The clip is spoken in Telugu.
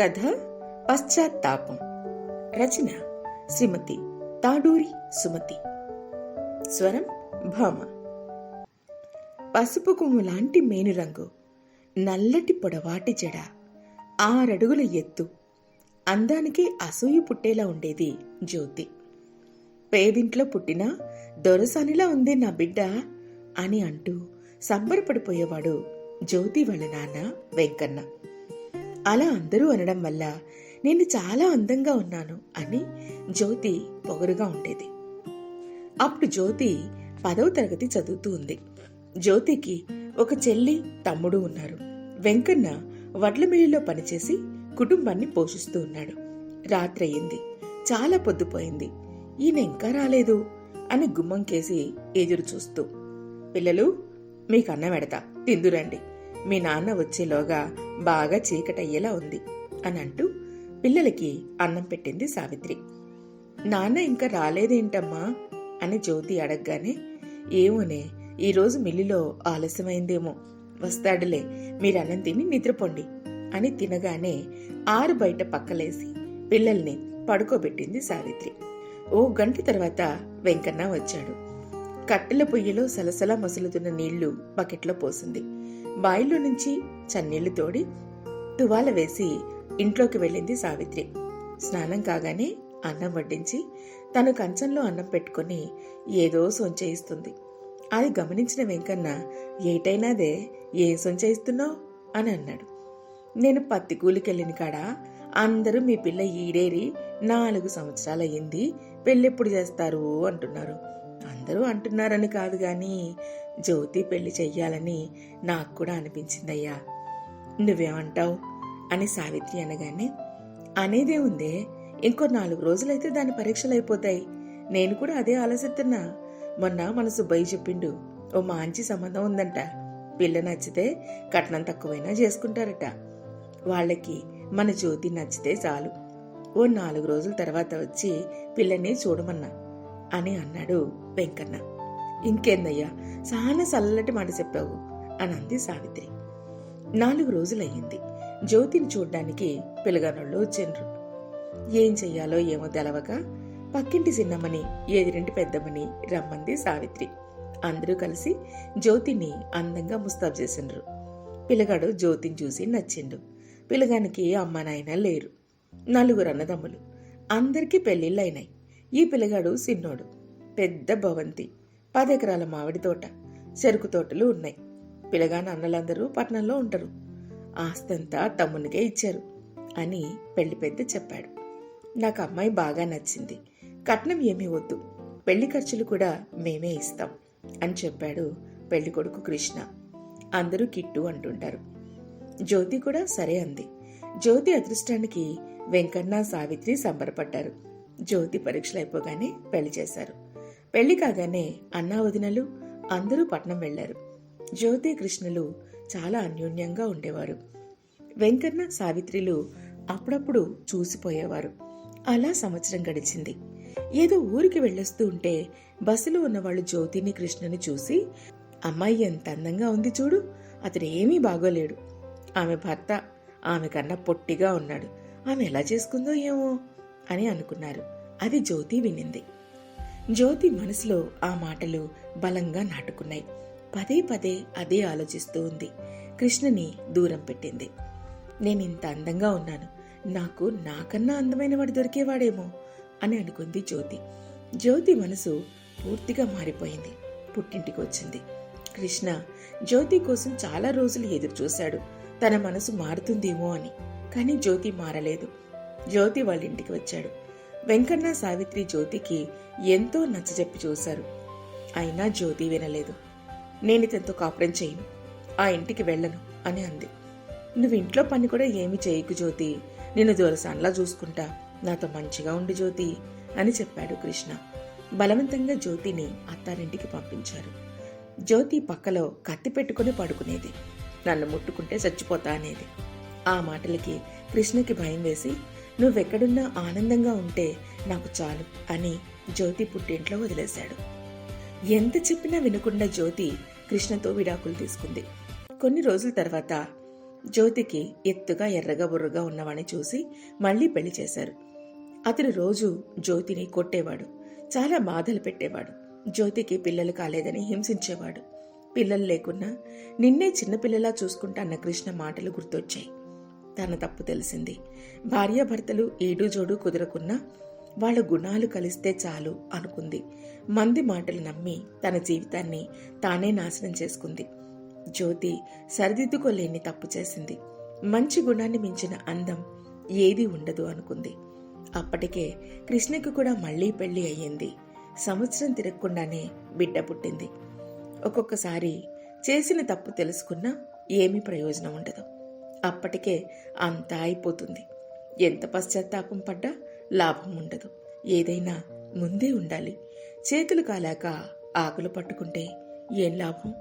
కథ పశ్చాత్తాపం. రచన శ్రీమతి తాడూరి సుమతి. స్వరం భామ. పసుపు కొమ్ము లాంటి మేనురంగు నల్లటి పొడవాటి జడ ఆరడుగుల ఎత్తు అందానికి అసూయ పుట్టేలా ఉండేది జ్యోతి. పేదింట్లో పుట్టిన దొరసానిలా ఉంది నా బిడ్డ అని అంటూ సంబరపడిపోయేవాడు జ్యోతి వాళ్ళ నాన్న వెంకన్న. అలా అందరూ అనడం వల్ల నేను చాలా అందంగా ఉన్నాను అని జ్యోతి పొగరుగా ఉండేది. అప్పుడు జ్యోతి పదవ తరగతి చదువుతూ ఉంది. జ్యోతికి ఒక చెల్లి తమ్ముడు ఉన్నారు. వెంకన్న వడ్ల మిల్లులో పనిచేసి కుటుంబాన్ని పోషిస్తూ ఉన్నాడు. రాత్రి అయింది చాలా పొద్దుపోయింది ఈయన ఇంకా రాలేదు అని గుమ్మం కేసి ఎదురు చూస్తూ పిల్లలు మీకు అన్నం పెడతా తిందురండి. మీ నాన్న వచ్చేలోగా బాగా చీకటయ్యేలా ఉంది అని అంటూ పిల్లలకి అన్నం పెట్టింది సావిత్రి. నాన్న ఇంకా రాలేదేంటమ్మా? అని జ్యోతి అడగగానే ఏమోనే ఈరోజు మిల్లులో ఆలస్యమైందేమో. వస్తాడులే మీరు అన్నం తిని నిద్రపోండి అని తినగానే ఆరు బయట పక్కలేసి పిల్లల్ని పడుకోబెట్టింది సావిత్రి. ఓ గంట తర్వాత వెంకన్న వచ్చాడు. కట్టెల పొయ్యిలో సలసల మసులుతున్న నీళ్ళు బకెట్లో పోసింది. బాయిలో నుంచి చన్నీళ్ళు తోడి తువాల వేసి ఇంట్లోకి వెళ్ళింది సావిత్రి. స్నానం కాగానే అన్నం వడ్డించి తను కంచంలో అన్నం పెట్టుకుని ఏదో సొంచేయిస్తుంది. అది గమనించిన వెంకన్న ఏటైనాదే ఏం సొంచేయిస్తున్నావు? అని అన్నాడు. నేను పత్తి కూలికెళ్ళిన కాడ అందరూ మీ పిల్ల ఈడేరి నాలుగు సంవత్సరాలయ్యింది పెళ్ళెప్పుడు చేస్తారు? అంటున్నారు. అందరూ అంటున్నారని కాదు గాని జ్యోతి పెళ్ళి చెయ్యాలని నాకు కూడా అనిపించిందయ్యా. నువ్వేమంటావు? అని సావిత్రి అనగానే అనేదే ఉందే. ఇంకో నాలుగు రోజులైతే దాని పరీక్షలు అయిపోతాయి నేను కూడా అదే ఆలోచిస్తున్నా. మొన్న మన సుబ్బయ్య చెప్పిండు. ఓ మంచి సంబంధం ఉందంట. పిల్ల నచ్చితే కట్నం తక్కువైనా చేసుకుంటారట. వాళ్ళకి మన జ్యోతి నచ్చితే చాలు. ఓ నాలుగు రోజుల తర్వాత వచ్చి పిల్లని చూడమన్నా. అని అన్నాడు వెంకన్న. ఇంకేందయ్యా చాలా చల్లటి మాట చెప్పావు అని అంది సావిత్రి. నాలుగు రోజులయ్యింది. జ్యోతిని చూడ్డానికి పిల్లగానోళ్ళు వచ్చిండ్రు. ఏం చెయ్యాలో ఏమో తెలవక పక్కింటి చిన్నమ్మని ఎదిరింటి పెద్దమ్మని రమ్మంది సావిత్రి. అందరూ కలిసి జ్యోతిని అందంగా ముస్తాబ్ చేసిండ్రు. పిల్లగాడు జ్యోతిని చూసి నచ్చిండు. పిల్లగానికి అమ్మ నాయన లేరు. నలుగురు అన్నదమ్ములు. అందరికీ పెళ్ళిళ్ళైనాయి ఈ పిల్లగాడు సిన్నోడు. పెద్ద భవంతి. పదెకరాల మామిడి తోట. చెరుకు తోటలు ఉన్నాయి. పిల్లగాని అన్నలందరూ పట్నంలో ఉంటారు. ఆస్తంతా తమ్మునికే ఇచ్చారు అని పెళ్ళి పెద్ద చెప్పాడు. నాకు అమ్మాయి బాగా నచ్చింది. కట్నం ఏమీ వద్దు. పెళ్ళి ఖర్చులు కూడా మేమే ఇస్తాం అని చెప్పాడు పెళ్ళి కొడుకు కృష్ణ. అందరూ కిట్టు అంటుంటారు. జ్యోతి కూడా సరే అంది. జ్యోతి అదృష్టానికి వెంకన్న సావిత్రి సంబరపడ్డారు. జ్యోతి పరీక్షలు అయిపోగానే పెళ్ళి చేశారు. పెళ్ళి కాగానే అన్నా వదినలు అందరూ పట్నం వెళ్ళారు జ్యోతి కృష్ణలు చాలా అన్యోన్యంగా ఉండేవారు. వెంకన్న సావిత్రిలు అప్పుడప్పుడు చూసిపోయేవారు. అలా సంవత్సరం గడిచింది. ఏదో ఊరికి వెళ్ళొస్తూ ఉంటే బస్సులో ఉన్నవాళ్ళు జ్యోతిని కృష్ణని చూసి అమ్మాయి ఎంత అందంగా ఉంది చూడు అతడు ఏమీ బాగోలేడు. ఆమె భర్త ఆమె కన్నా పొట్టిగా ఉన్నాడు. ఆమె ఎలా చేసుకుందో ఏమో? అని అనుకున్నారు. అది జ్యోతి వినింది. జ్యోతి మనసులో ఆ మాటలు బలంగా నాటుకున్నాయి. పదే పదే అదే ఆలోచిస్తూ ఉంది. కృష్ణని దూరం పెట్టింది. నేను ఇంత అందంగా ఉన్నాను. నాకు నాకన్నా అందమైన వాడు దొరికేవాడేమో అని అనుకుంది జ్యోతి. జ్యోతి మనసు పూర్తిగా మారిపోయింది. పుట్టింటికి వచ్చింది. కృష్ణ జ్యోతి కోసం చాలా రోజులు ఎదురు చూశాడు తన మనసు మారుతుందేమో అని. కానీ జ్యోతి మారలేదు. జ్యోతి వాళ్ళ ఇంటికి వచ్చాడు. వెంకన్న సావిత్రి జ్యోతికి ఎంతో నచ్చజెప్పి చూశారు. అయినా జ్యోతి వినలేదు. నేను ఇతనితో కాపురం చేయను. ఆ ఇంటికి వెళ్ళను అని అంది. నువ్వు ఇంట్లో పని కూడా ఏమి చేయకు జ్యోతి. నిన్ను దూరసాన్లా చూసుకుంటా. నాతో మంచిగా ఉండు జ్యోతి అని చెప్పాడు కృష్ణ. బలవంతంగా జ్యోతిని అత్తారింటికి పంపించారు. జ్యోతి పక్కలో కత్తి పెట్టుకుని పడుకునేది. నన్ను ముట్టుకుంటే చచ్చిపోతా అనేది. ఆ మాటలకి కృష్ణకి భయం వేసి నువ్వెక్కడున్నా ఆనందంగా ఉంటే నాకు చాలు అని జ్యోతి పుట్టింట్లో వదిలేశాడు. ఎంత చెప్పినా వినకుండా జ్యోతి కృష్ణతో విడాకులు తీసుకుంది. కొన్ని రోజుల తర్వాత జ్యోతికి ఎత్తుగా ఎర్రగా బుర్రగా ఉన్నవాణ్ణి చూసి మళ్ళీ పెళ్ళి చేశారు. అతడు రోజు జ్యోతిని కొట్టేవాడు. చాలా బాధలు పెట్టేవాడు. జ్యోతికి పిల్లలు కాలేదని హింసించేవాడు. పిల్లలు లేకున్నా నిన్నే చిన్నపిల్లలా చూసుకుంటా అన్న కృష్ణ మాటలు గుర్తొచ్చాయి. తన తప్పు తెలిసింది. భార్యాభర్తలు ఏడుజోడు కుదరకున్నా వాళ్ళ గుణాలు కలిస్తే చాలు అనుకుంది. మంది మాటలు నమ్మి తన జీవితాన్ని తానే నాశనం చేసుకుంది. జ్యోతి సరిదిద్దుకోలేని తప్పు చేసింది. మంచి గుణాన్ని మించిన అందం ఏది ఉండదు అనుకుంది. అప్పటికే కృష్ణకి కూడా మళ్ళీ పెళ్ళి అయ్యింది. సంవత్సరం తిరగకుండానే బిడ్డ పుట్టింది. ఒక్కొక్కసారి చేసిన తప్పు తెలుసుకున్నా ఏమీ ప్రయోజనం ఉండదు. అప్పటికే అంతా అయిపోతుంది. ఎంత పశ్చాత్తాపం పడ్డా లాభం ఉండదు. ఏదైనా ముందే ఉండాలి. చేతులు కాలాక ఆకులు పట్టుకుంటే ఏం లాభం?